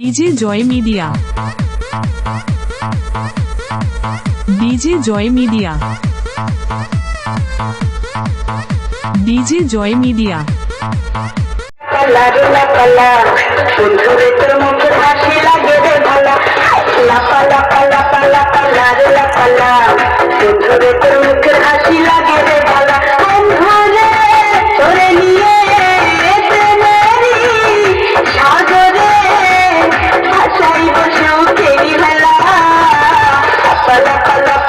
DJ Joy media DJ Joy media DJ Joy media কালা কলা সুন্দর মুখে হাসি pala, pala.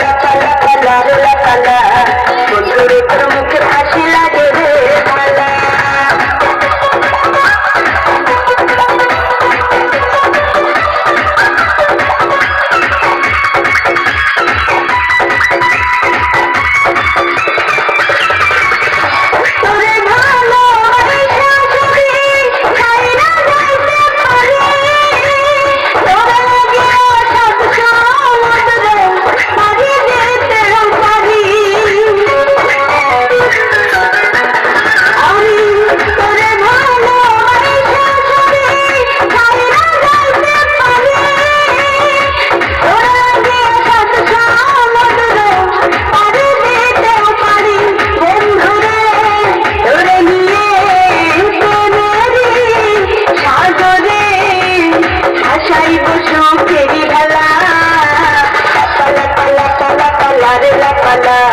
ya ya ya ya ya ya wala